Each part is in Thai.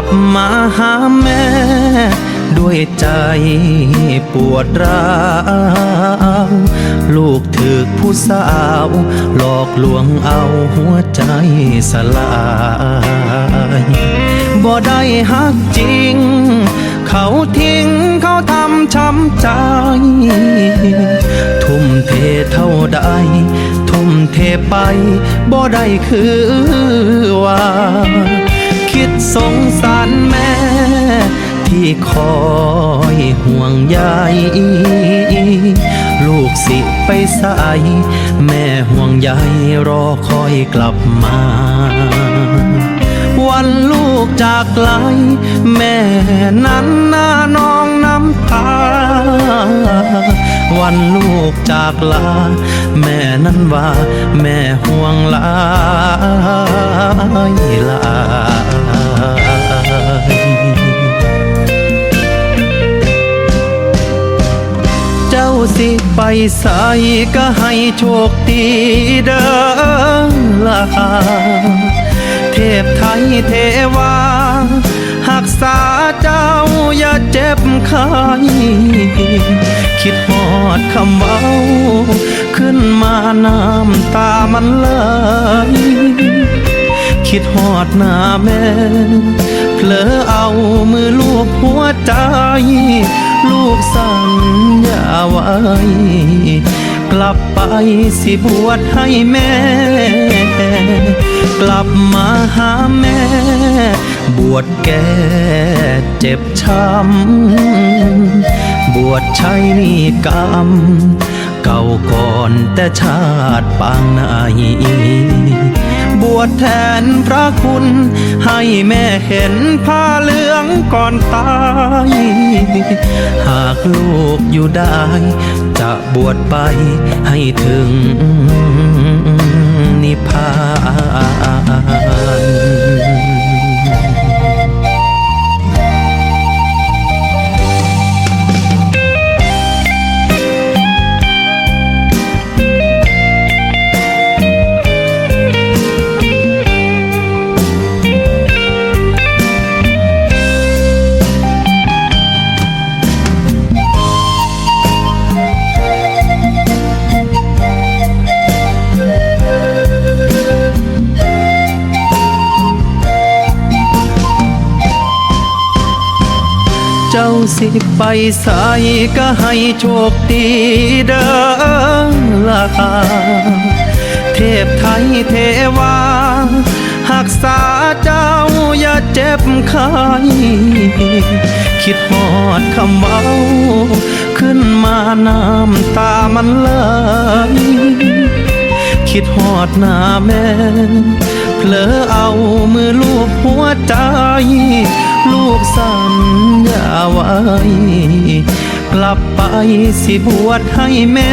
ลับมาหาแม่ ด้วยใจปวดร้าวลูกถึกผู้สาว หลอกลวงเอาหัวใจสลายบ่ได้ฮักจริง เขาทิ้งเขาทำช้ำใจ ทุ่มเทเท่าใด ทุ่มเทไปบ่ได้คือว่า คิดสงสารแม่ ที่คอยห่วงใยลูกสิไปใส่แม่ห่วงใยรอคอยกลับมา วันลูกจากไกล แม่นั้นน้านองน้ำตา วันลูกจากลา แม่นั้นว่า แม่ห่วงลายลา สิไปใส่ก็ให้โชคดีเด้อล่ะเทพไทยเทวาหักษาเจ้าอย่าเจ็บใครคิดหอดคำเว้า ขึ้นมาน้ำตามันไหลคิดหอดหน้าแม่เผลอเอามือลูบหัวใจลู สัญญาไว้ กลับไปสิบวชให้แม่ กลับมาหาแม่ บวชแก้เจ็บช้ำ บวชใช้นิกรรม เก่าก่อนแต่ชาติปางไหน บวชแทนพระคุณ ให้แม่เห็นผ้าเหลืองก่อนตาย หากลูกอยู่ได้ จะบวชไปให้ถึง เจ้าสิไปใส่ก็ให้โชคดีเด้อล่ะเทพไทยเทวาหักษาเจ้าอย่าเจ็บใครคิดหอดคำเว้า ขึ้นมาน้ำตามันไหลคิดหอดหน้าแม่เผลอเอามือลูบหัวใจ ลูกสัญญาไว้ กลับไปสิบวชให้แม่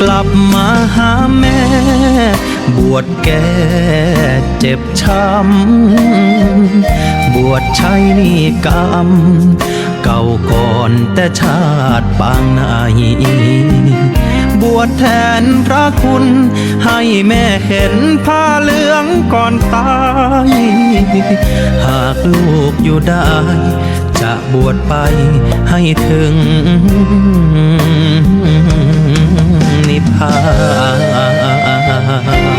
กลับมาหาแม่ บวชแก้เจ็บช้ำ บวชใช้นิกรรม เก่าก่อนแต่ชาติปางไหนบวชแทนพระคุณ ให้แม่เห็นผ้าเหลืองก่อนตาย หากลูกอยู่ได้ จะบวชไปให้ถึงนิพพาน